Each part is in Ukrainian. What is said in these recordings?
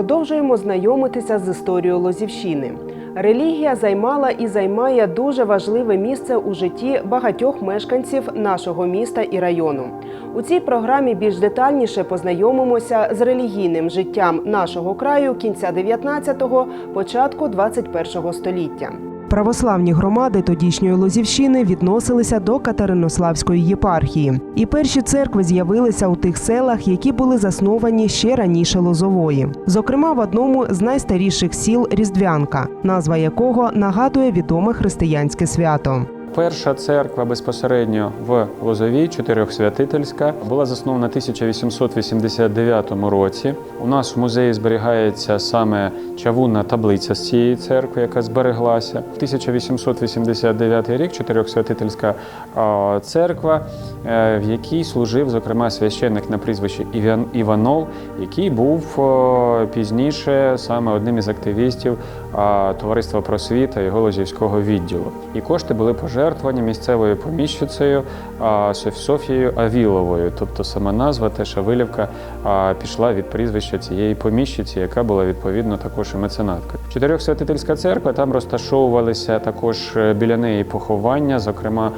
Продовжуємо знайомитися з історією Лозівщини. Релігія займала і займає дуже важливе місце у житті багатьох мешканців нашого міста і району. У цій програмі більш детальніше познайомимося з релігійним життям нашого краю кінця 19-го, початку 21-го століття. Православні громади тодішньої Лозівщини відносилися до Катеринославської єпархії, і перші церкви з'явилися у тих селах, які були засновані ще раніше Лозової. Зокрема, в одному з найстаріших сіл Різдвянка, назва якого нагадує відоме християнське свято. Перша церква безпосередньо в Лозовій, чотирьохсвятительська, була заснована в 1889 році. У нас в музеї зберігається саме чавунна таблиця з цієї церкви, яка збереглася. 1889 рік чотирьохсвятительська церква, е, в якій служив зокрема священник на прізвище Іван Іванов, який був пізніше саме одним із активістів товариства просвіта його Лозівського відділу. І кошти були пожертвовані місцевою поміщицею Софією Авіловою. Тобто сама назва теж Авилівка пішла від прізвища цієї поміщиці, яка була відповідно також і меценаткою. Чотирьохсвятительська церква там розташовувалися також е, біля неї поховання. Зокрема,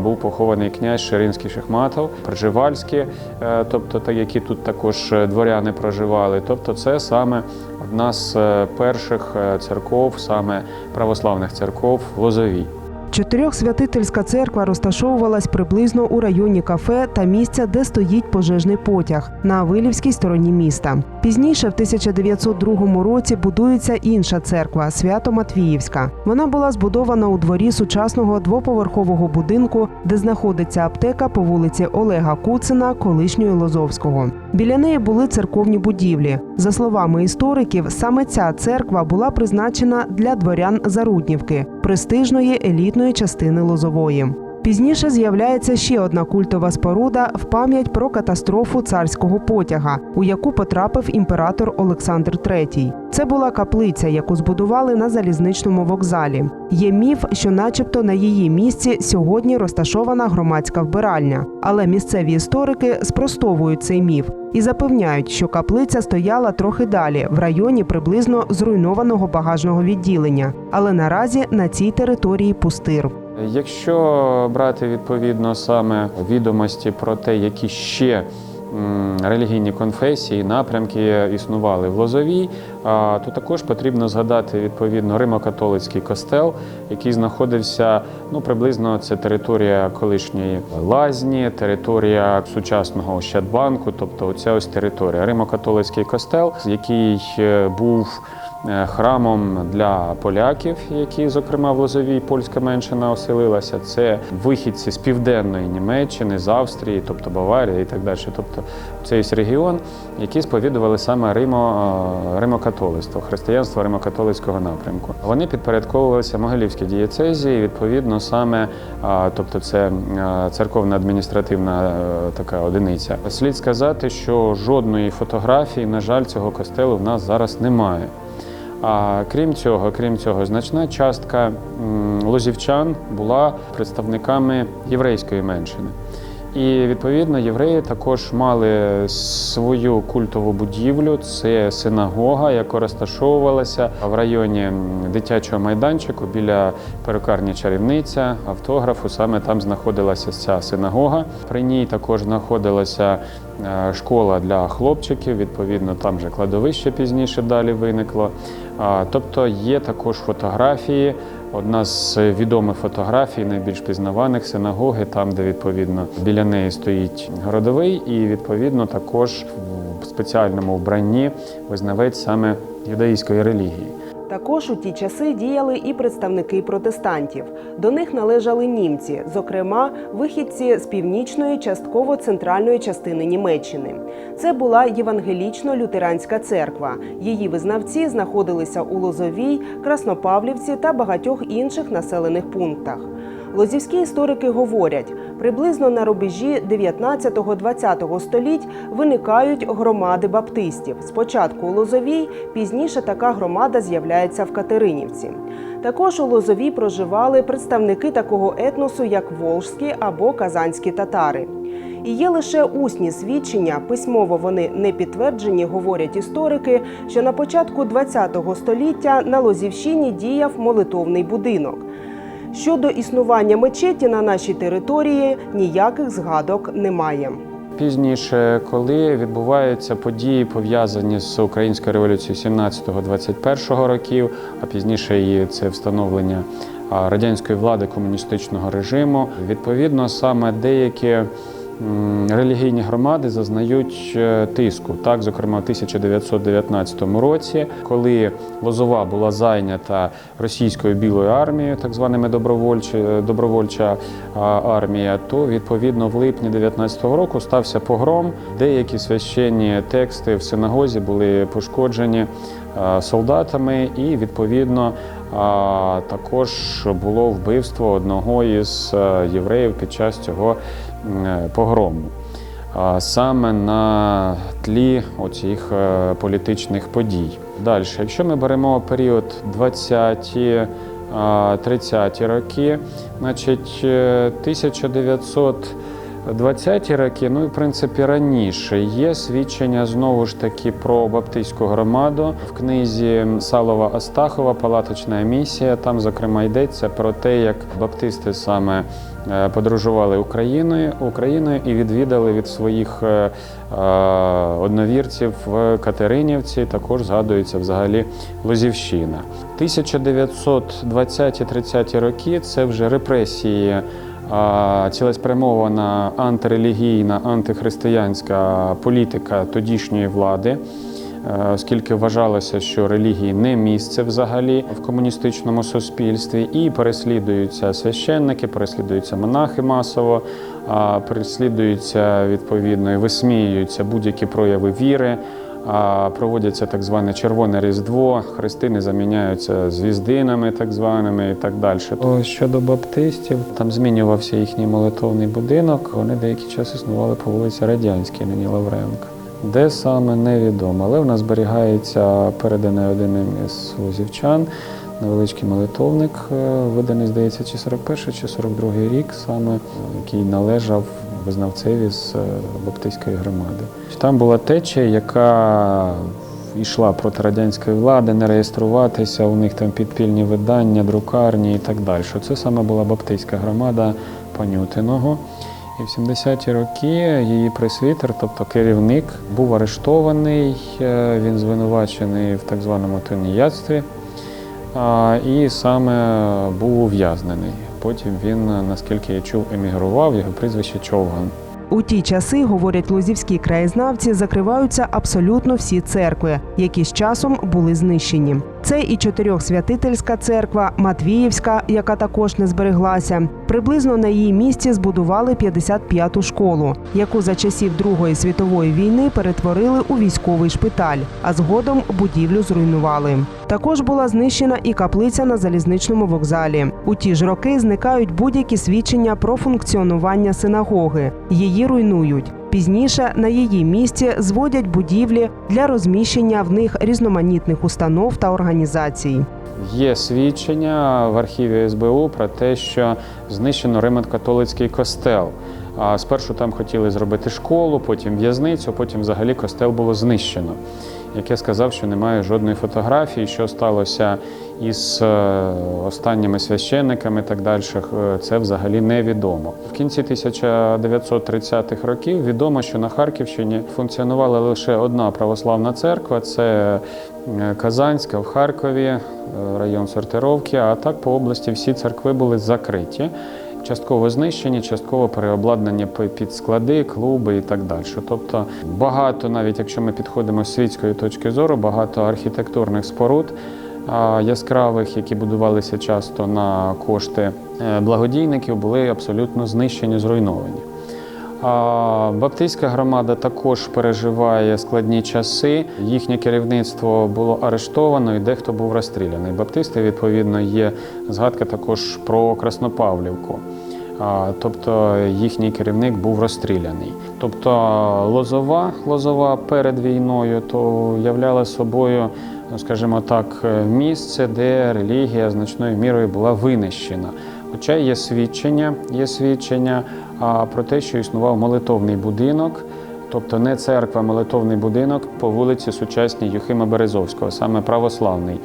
був похований князь Ширинський Шахматов, Пржевальський, е, тобто які тут також е, дворяни проживали. Тобто, це саме одна з е, перших е, церков, саме православних церков в Лозовій. Чотирьохсвятительська церква розташовувалась приблизно у районі кафе та місця, де стоїть пожежний потяг на Авилівській стороні міста. Пізніше, в 1902 році, будується інша церква Свято-Матвіївська. Вона була збудована у дворі сучасного двоповерхового будинку, де знаходиться аптека по вулиці Олега Куцина, колишньої Лозовського. Біля неї були церковні будівлі. За словами істориків, саме ця церква була призначена для дворян Заруднівки, престижної елітної частини Лозової. Пізніше з'являється ще одна культова споруда в пам'ять про катастрофу царського потяга, у яку потрапив імператор Олександр III. Це була каплиця, яку збудували на залізничному вокзалі. Є міф, що, начебто, на її місці сьогодні розташована громадська вбиральня. Але місцеві історики спростовують цей міф і запевняють, що каплиця стояла трохи далі, в районі приблизно зруйнованого багажного відділення. Але наразі на цій території пустир. Якщо брати відповідно саме відомості про те, які ще релігійні конфесії, напрямки існували в Лозовій, то також потрібно згадати відповідно Римо-католицький костел, який знаходився ну приблизно це територія колишньої лазні, територія сучасного Ощадбанку, тобто оця ось територія. Римо-католицький костел, який е, був храмом для поляків, які, зокрема, в Лозовій польська меншина оселилася. Це вихідці з південної Німеччини, з Австрії, тобто Баварія і так далі. Тобто цей регіон, який сповідували саме Римо, е, римокатолицтво, християнство римокатолицького напрямку. Вони підпорядковувалися Могилівській дієцезі, і відповідно саме, тобто це е, церковна адміністративна е, така одиниця. Слід сказати, що жодної фотографії, на жаль, цього костелу в нас зараз немає. А крім цього, крім цього, значна частка лозівчан була представниками єврейської меншини. І відповідно євреї також мали свою культову будівлю. Це синагога, яка розташовувалася в районі дитячого майданчику біля перукарні чарівниця, автографу. Саме там знаходилася ця синагога. При ній також знаходилася е, школа для хлопчиків. Відповідно, там же кладовище пізніше далі виникло. Тобто є також фотографії. Одна з відомих фотографій, найбільш пізнаваних синагоги, там, де відповідно біля неї стоїть городовий, і відповідно також в спеціальному вбранні визнавець саме юдаїської релігії. Також у ті часи діяли і представники протестантів. До них належали німці, зокрема, вихідці з північної, частково центральної частини Німеччини. Це була євангелічно-лютеранська церква. Її визнавці знаходилися у Лозовій, Краснопавлівці та багатьох інших населених пунктах. Лозівські історики говорять, приблизно на рубежі 19-20 століть виникають громади баптистів. Спочатку у Лозовій, пізніше така громада з'являється в Катеринівці. Також у Лозовій проживали представники такого етносу, як волжські або казанські татари. І є лише усні свідчення, письмово вони не підтверджені, говорять історики, що на початку ХХ століття на Лозівщині діяв молитовний будинок. Щодо існування мечеті на нашій території ніяких згадок немає. Пізніше, коли відбуваються події, пов'язані з українською революцією 17-21 років, а пізніше і це встановлення радянської влади комуністичного режиму, відповідно, саме деякі релігійні громади зазнають е, тиску. Так, зокрема, в 1919 році, коли Лозова була зайнята російською білою армією, так званими добровольчі, добровольча армія, то відповідно в липні 19-го року стався погром. Деякі священні тексти в синагозі були пошкоджені солдатами, і відповідно також було вбивство одного із е, євреїв під час цього е, погрому. А Саме на тлі оцих е, політичних подій. Далі, якщо ми беремо період 20-ті, 30-ті роки, значить е, 1920-ті роки, ну і в принципі раніше є свідчення знову ж таки про баптистську громаду в книзі Салова Астахова Палаточна місія. Там, зокрема, йдеться про те, як баптисти саме е, подорожували Україною Україною і відвідали від своїх е, е, одновірців в Катеринівці. Також згадується взагалі Лозівщина. 1920-30 роки це вже репресії. Цілеспрямована антирелігійна, антихристиянська політика тодішньої влади, е, оскільки вважалося, що релігії не місце взагалі в комуністичному суспільстві, і переслідуються священники, переслідуються монахи масово, переслідуються відповідно і висміюються будь-які прояви віри. Проводяться так зване червоне різдво, хрестини заміняються звіздинами, так званими і так далі. Щодо баптистів, там змінювався їхній молитовний будинок. Вони деякий час існували по вулиці Радянській, нині Лавренка. Де саме невідомо, але в нас зберігається переданий одним із лозівчан невеличкий молитовник, е, виданий, здається, чи 41 чи 42 рік, саме який належав визнавцеві з е, баптистської громади. Там була течія, яка йшла проти радянської влади, не реєструватися, у них там підпільні видання, друкарні і так далі. Це саме була баптистська громада Панютиного. І в 70-ті роки її пресвітер, тобто керівник, був арештований, е, він звинувачений в так званому тунеядстві і саме був ув'язнений. Потім він, наскільки я чув, емігрував, його прізвище Човган. У ті часи, говорять лозівські краєзнавці, закриваються абсолютно всі церкви, які з часом були знищені. Це і чотирьохсвятительська церква, Матвіївська, яка також не збереглася. Приблизно на її місці збудували 55-ту школу, яку за часів Другої світової війни перетворили у військовий шпиталь, а згодом будівлю зруйнували. Також була знищена і каплиця на залізничному вокзалі. У ті ж роки зникають будь-які свідчення про функціонування синагоги. Її руйнують. Пізніше на її місці зводять будівлі для розміщення в них різноманітних установ та організацій. Є свідчення в архіві СБУ про те, що знищено Римокатолицький костел. Спершу там хотіли зробити школу, потім в'язницю, потім взагалі костел було знищено. Як я сказав, що немає жодної фотографії, що сталося із е, останніми священниками і так далі, е, це взагалі невідомо. В кінці 1930-х років відомо, що на Харківщині функціонувала лише одна православна церква це е, Казанська в Харкові, район сортировки. А так по області всі церкви були закриті. Частково знищені, частково переобладнані під склади, клуби і так далі. Тобто багато, навіть якщо ми підходимо з світської точки зору, багато архітектурних споруд яскравих, які будувалися часто на кошти е, благодійників, були абсолютно знищені, зруйновані. Баптистська громада також переживає складні часи. Їхнє керівництво було арештовано і дехто був розстріляний. Баптисти, відповідно, є згадка також про Краснопавлівку. Тобто їхній керівник був розстріляний. Тобто Лозова, Лозова перед війною, то являла собою, скажімо так, місце, де релігія значною мірою була винищена. Хоча є свідчення, є свідчення а, про те, що існував молитовний будинок, тобто не церква, молитовний будинок по вулиці сучасній Юхима Березовського, саме православний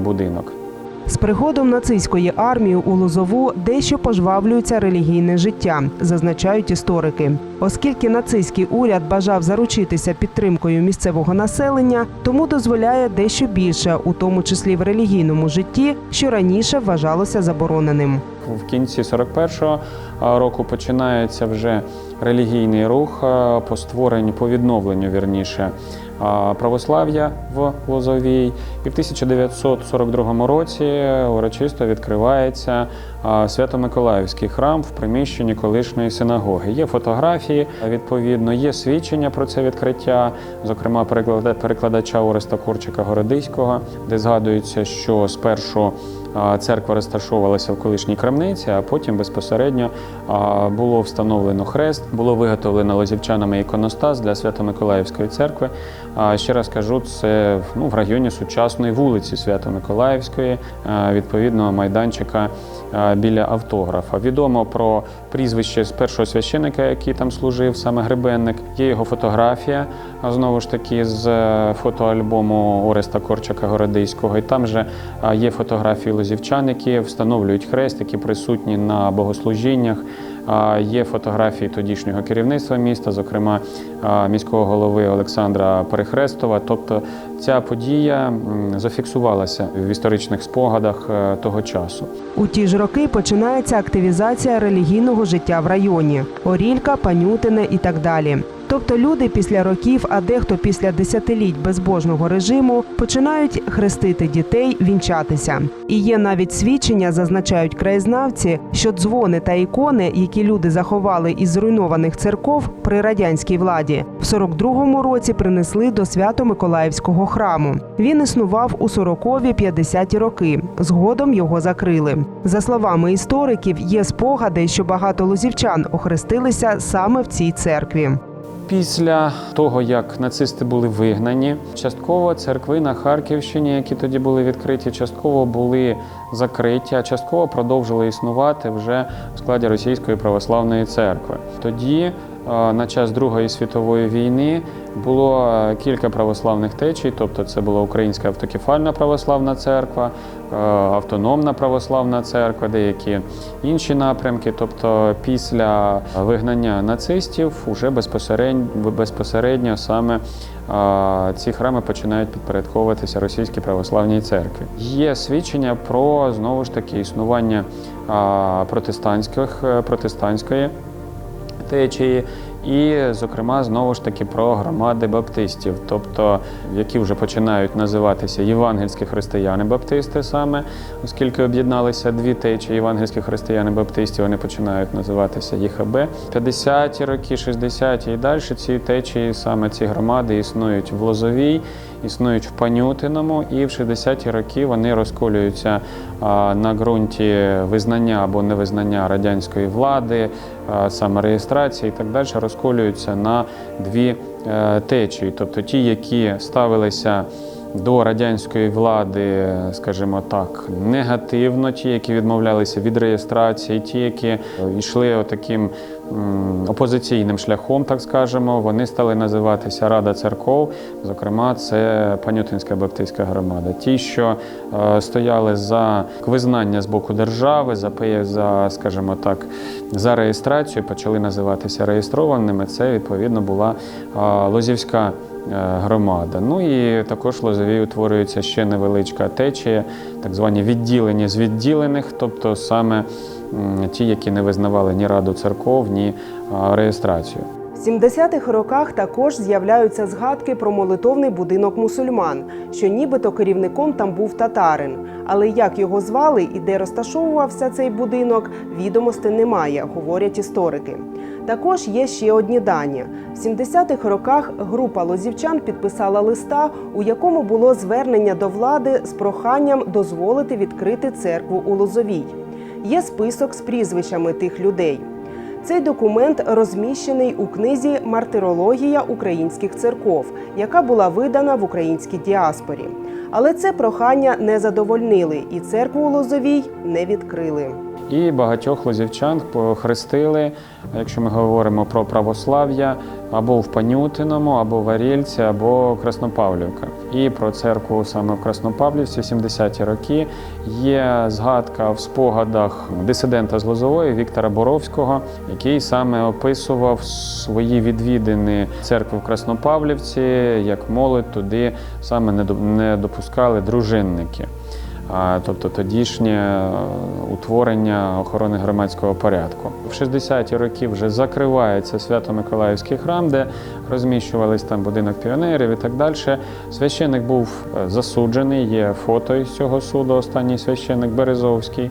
будинок. З приходом нацистської армії у Лозову дещо пожвавлюється релігійне життя, зазначають історики. Оскільки нацистський уряд бажав заручитися підтримкою місцевого населення, тому дозволяє дещо більше, у тому числі в релігійному житті, що раніше вважалося забороненим. В кінці 41-го року починається вже релігійний рух по створенню, по відновленню вірніше православ'я в Лозовій. І в 1942 році урочисто відкривається Свято-Миколаївський храм в приміщенні колишньої синагоги. Є фотографії, відповідно, є свідчення про це відкриття, зокрема переклада- перекладача Ореста Корчика Городиського, де згадується, що спершу церква розташовувалася в колишній крамниці, а потім безпосередньо було встановлено хрест, було виготовлено лозівчанами іконостас для Свято-Миколаївської церкви. Ще раз кажу, це ну, в районі сучасної вулиці Свято-Миколаївської, відповідного майданчика біля автографа. Відомо про прізвище з першого священика, який там служив, саме Гребенник. Є його фотографія, знову ж таки з е, фотоальбому Ореста Корчака Городиського. І там же є фотографії лозівчан, які встановлюють хрест, які присутні на богослужіннях. Є фотографії тодішнього керівництва міста, зокрема міського голови Олександра Перехрестова. Тобто ця подія зафіксувалася в історичних спогадах е, того часу. У ті ж роки починається активізація релігійного життя в районі Орілька, Панютине і так далі. Тобто люди після років, а дехто після десятиліть безбожного режиму починають хрестити дітей, вінчатися. І є навіть свідчення, зазначають краєзнавці, що дзвони та ікони, які люди заховали із зруйнованих церков при радянській владі, в 42-му році принесли до Свято-Миколаївського храму. Він існував у 40-50-ті роки. Згодом його закрили. За словами істориків, є спогади, що багато лозівчан охрестилися саме в цій церкві. Після того, як нацисти були вигнані, частково церкви на Харківщині, які тоді були відкриті, частково були закриті, а частково продовжили існувати вже в складі Російської православної церкви. Тоді, на час Другої світової війни, було е, кілька православних течій, тобто це була Українська автокефальна православна церква, е, автономна православна церква, деякі інші напрямки. Тобто, після вигнання нацистів уже безпосередньо, безпосередньо саме е, ці храми починають підпорядковуватися російській православній церкві. Є свідчення про знову ж таки існування е, протестантських е, протестантської течії, і, зокрема, знову ж таки про громади баптистів, тобто які вже починають називатися євангельські християни-баптисти саме, оскільки об'єдналися дві течії євангельських християни-баптистів, вони починають називатися ЄХБ. 50-ті роки, 60-ті і далі ці течії, саме ці громади існують в Лозовій, існують в Панютиному, і в 60-ті роки вони розколюються на ґрунті визнання або невизнання радянської влади, самореєстрації і так далі, розколюються на дві е, течії, тобто ті, які ставилися до радянської влади, скажімо так, негативно, ті, які відмовлялися від реєстрації, ті, які йшли таким опозиційним шляхом, так скажемо, вони стали називатися Рада церков. Зокрема, це Панютинська Баптистська громада. Ті, що е, стояли за визнання з боку держави, за за, скажімо так, за реєстрацію, почали називатися реєстрованими. Це відповідно була е, Лозівська е, громада. Ну і також в Лозовій утворюється ще невеличка течія, так звані відділення з відділених, тобто саме ті, які не визнавали ні раду церков, ні реєстрацію. В 70-х роках також з'являються згадки про молитовний будинок мусульман, що нібито керівником там був татарин. Але як його звали і де розташовувався цей будинок, відомостей немає, говорять історики. Також є ще одні дані. В 70-х роках група лозівчан підписала листа, у якому було звернення до влади з проханням дозволити відкрити церкву у Лозовій. Є список з прізвищами тих людей. Цей документ розміщений у книзі Мартирологія українських церков, яка була видана в українській діаспорі. Але це прохання не задовольнили, і церкву Лозовій не відкрили. І багатьох лозівчан похрестили, якщо ми говоримо про православ'я, або в Панютиному, або в Арільці, або Краснопавлівка. І про церкву саме в Краснопавлівці, 70-ті роки, є згадка в спогадах дисидента з Лозової Віктора Боровського, який саме описував свої відвідини церкви в Краснопавлівці, як молодь туди саме не допускали дружинники. Тобто тодішнє е, утворення охорони громадського порядку. В 60-ті роки вже закривається Свято-Миколаївський храм, де розміщувались там будинок піонерів і так далі. Священник був е, засуджений, є фото із цього суду, останній священник Березовський.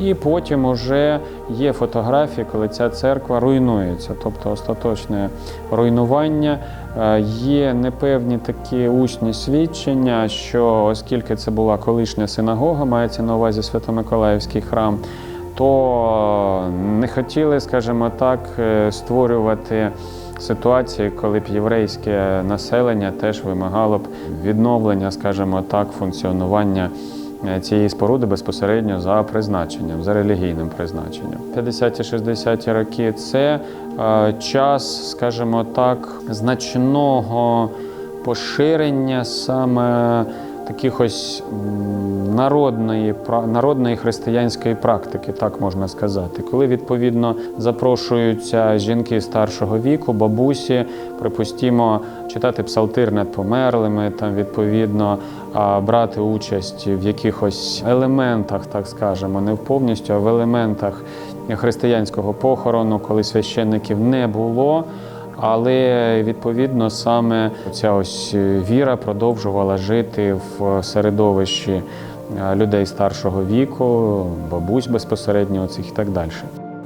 І потім уже є фотографії, коли ця церква руйнується, тобто остаточне руйнування. Е, Є непевні такі усні свідчення, що оскільки це була колишня синагога, мається на увазі Свято-Миколаївський храм, то не хотіли, скажімо так, е, створювати ситуації, коли б єврейське населення теж вимагало б відновлення, скажімо так, функціонування е, цієї споруди безпосередньо за призначенням, за релігійним призначенням. 50-60-ті роки це е, час, скажімо так, значного поширення саме таких ось народної, народної християнської практики, так можна сказати. Коли відповідно запрошуються жінки старшого віку, бабусі, припустімо, читати псалтир над померлими, там відповідно брати участь в якихось елементах, так скажемо, не повністю, а в елементах християнського похорону, коли священників не було. Але відповідно саме ця ось віра продовжувала жити в середовищі е, людей старшого віку, бабусь безпосередньо оцих і так далі.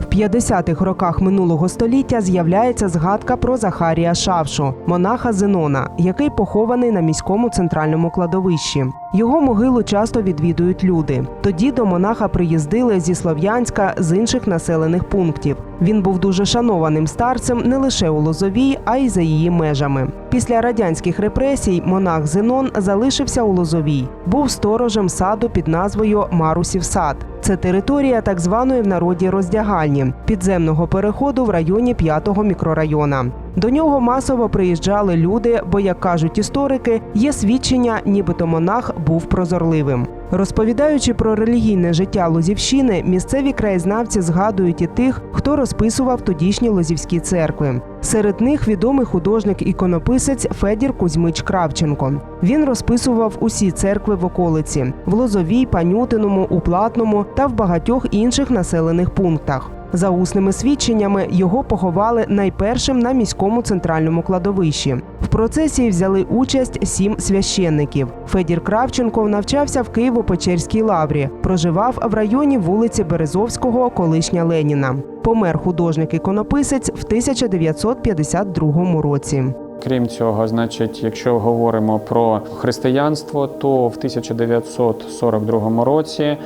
В 50-х роках минулого століття з'являється згадка про Захарія Шавшу, монаха Зенона, який похований на міському центральному кладовищі. Його могилу часто відвідують люди. Тоді до монаха приїздили зі Слов'янська з інших населених пунктів. Він був дуже шанованим старцем не лише у Лозовій, а й за її межами. Після радянських репресій монах Зенон залишився у Лозовій. Був сторожем саду під назвою Марусів сад. Це територія так званої в народі роздягальні підземного переходу в районі 5-го мікрорайона. До нього масово приїжджали люди, бо, як кажуть історики, є свідчення, нібито монах був прозорливим. Розповідаючи про релігійне життя Лозівщини, місцеві краєзнавці згадують і тих, хто розписував тодішні лозівські церкви. Серед них відомий художник-іконописець Федір Кузьмич Кравченко. Він розписував усі церкви в околиці в Лозовій, Панютиному, Уплатному та в багатьох інших населених пунктах. За усними свідченнями його поховали найпершим на міському центральному кладовищі. В процесії взяли участь сім священників. Федір Кравченко навчався в Києво-Печерській лаврі, проживав в районі вулиці Березовського, колишня Леніна. Помер художник-іконописець в 1952 році. Крім цього, значить, якщо говоримо про християнство, то в 1942 році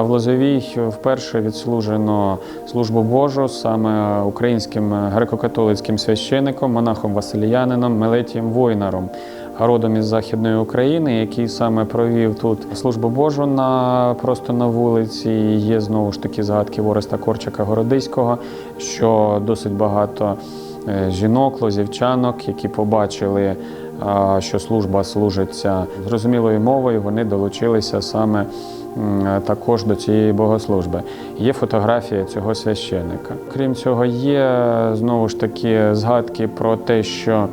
в Лозовій вперше відслужено службу Божу саме українським греко-католицьким священником, монахом Василіянином Мелетієм Войнаром. Родом із Західної України, який саме провів тут службу Божу на просто на вулиці. І Є знову ж таки згадки Ореста Корчака Городиського, що досить багато е, жінок, лозівчанок, які побачили, що служба служиться зрозумілою мовою, вони долучилися саме також до цієї богослужби. Є фотографія цього священика. Крім цього, є знову ж таки згадки про те, що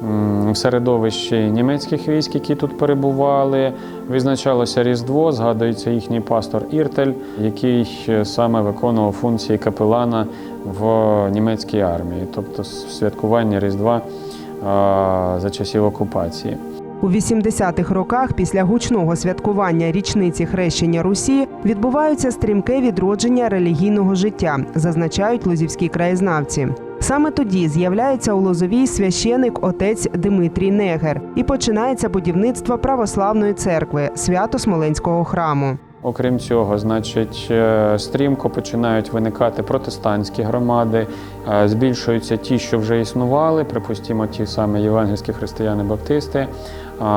в середовищі німецьких військ, які тут перебували, відзначалося Різдво, згадується їхній пастор Іртель, який е, саме виконував функції капелана в німецькій армії, тобто святкування Різдва а, за часів окупації. У 80-х роках, після гучного святкування річниці хрещення Русі, відбувається стрімке відродження релігійного життя, зазначають лозівські краєзнавці. Саме тоді з'являється у Лозовій священик отець Дмитрій Негер і починається будівництво православної церкви свято Смоленського храму. Окрім цього, значить, е, стрімко починають виникати протестантські громади, е, збільшуються ті, що вже існували, припустимо, ті самі євангельські християни-баптисти.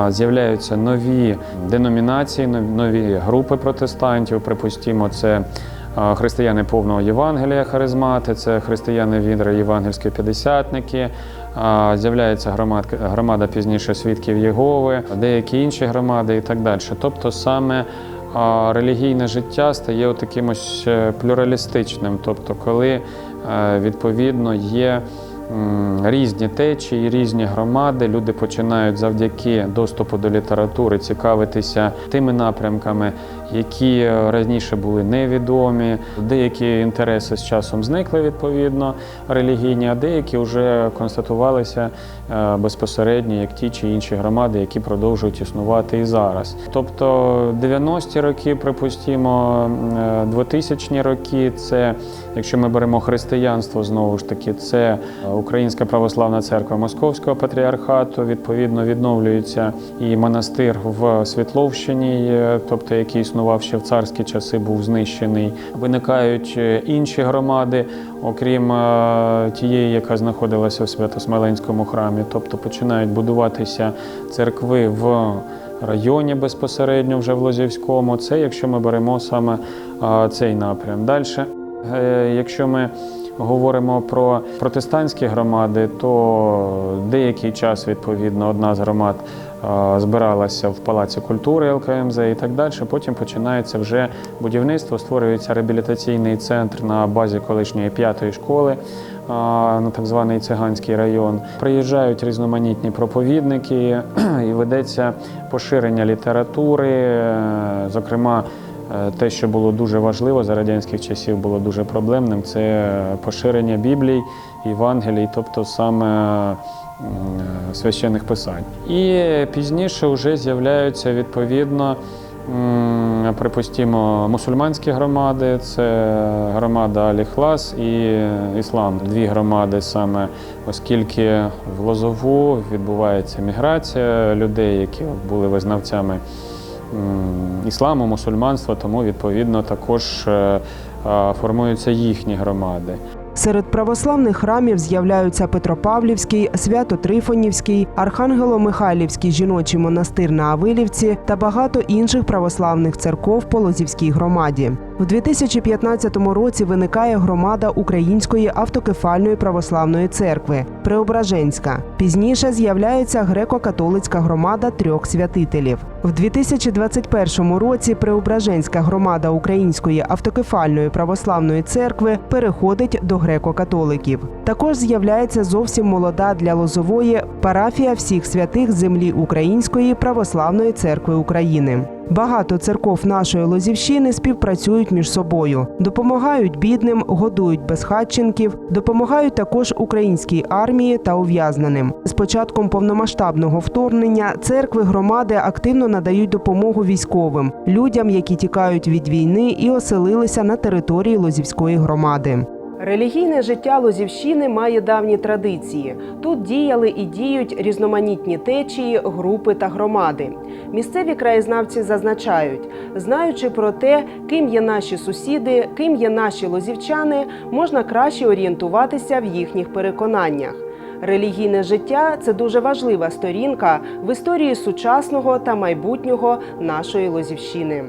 З'являються нові деномінації, нові групи протестантів. Припустимо, це християни повного Євангелія, харизмати, це християни відри євангельські п'ятдесятники. З'являється громадка- громада пізніше свідків Єгови, деякі інші громади і так далі. Тобто саме релігійне життя стає таким е, плюралістичним, тобто коли е, відповідно є різні течії, різні громади, люди починають завдяки доступу до літератури цікавитися тими напрямками, які е, раніше були невідомі. Деякі інтереси з часом зникли відповідно релігійні, а деякі вже констатувалися е, безпосередньо як ті чи інші громади, які продовжують існувати і зараз. Тобто 90-ті роки, припустимо, е, 2000-ні роки, це якщо ми беремо християнство, знову ж таки, це Українська православна церква Московського патріархату. Відповідно, відновлюється і монастир в Світловщині, е, тобто який існував ще в царські часи, був знищений. Виникають е, інші громади, окрім е, тієї, яка знаходилася в Свято-Смоленському храмі. Тобто починають будуватися церкви в районі безпосередньо вже в Лозівському. Це якщо ми беремо саме е, цей напрям. Далі, якщо ми говоримо про протестантські громади, то деякий час відповідно одна з громад збиралася в Палаці культури ЛКМЗ і так далі. Потім починається вже будівництво, створюється реабілітаційний центр на базі колишньої п'ятої школи. На так званий циганський район приїжджають різноманітні проповідники, і ведеться поширення літератури, е, зокрема Е, Те, що було дуже важливо за радянських часів, було дуже проблемним, це поширення Біблій, Євангелій, тобто саме священних писань. І пізніше вже з'являються відповідно. Припустимо, мусульманські громади, це громада Аліхлас і Іслам. Дві громади саме, оскільки в Лозову відбувається міграція людей, які були визнавцями ісламу, мусульманства, тому відповідно також е, е, формуються їхні громади. Серед православних храмів з'являються Петропавлівський, Свято-Трифонівський, Архангело-Михайлівський жіночий монастир на Авилівці та багато інших православних церков в Полозівській громаді. У 2015 році виникає громада Української автокефальної православної церкви Преображенська. Пізніше з'являється греко-католицька громада трьох святителів. В 2021 році Преображенська громада Української автокефальної православної церкви переходить до греко-католиків. Також з'являється зовсім молода для Лозової парафія всіх святих землі Української православної церкви України. Багато церков нашої Лозівщини співпрацюють між собою, допомагають бідним, годують безхатченків, допомагають також українській армії та ув'язненим. З початком повномасштабного вторгнення церкви громади активно надають допомогу військовим, людям, які тікають від війни і оселилися на території Лозівської громади. Релігійне життя Лозівщини має давні традиції. Тут діяли і діють різноманітні течії, групи та громади. Місцеві краєзнавці зазначають, знаючи про те, ким є наші сусіди, ким є наші лозівчани, можна краще орієнтуватися в їхніх переконаннях. Релігійне життя це дуже важлива сторінка в історії сучасного та майбутнього нашої Лозівщини.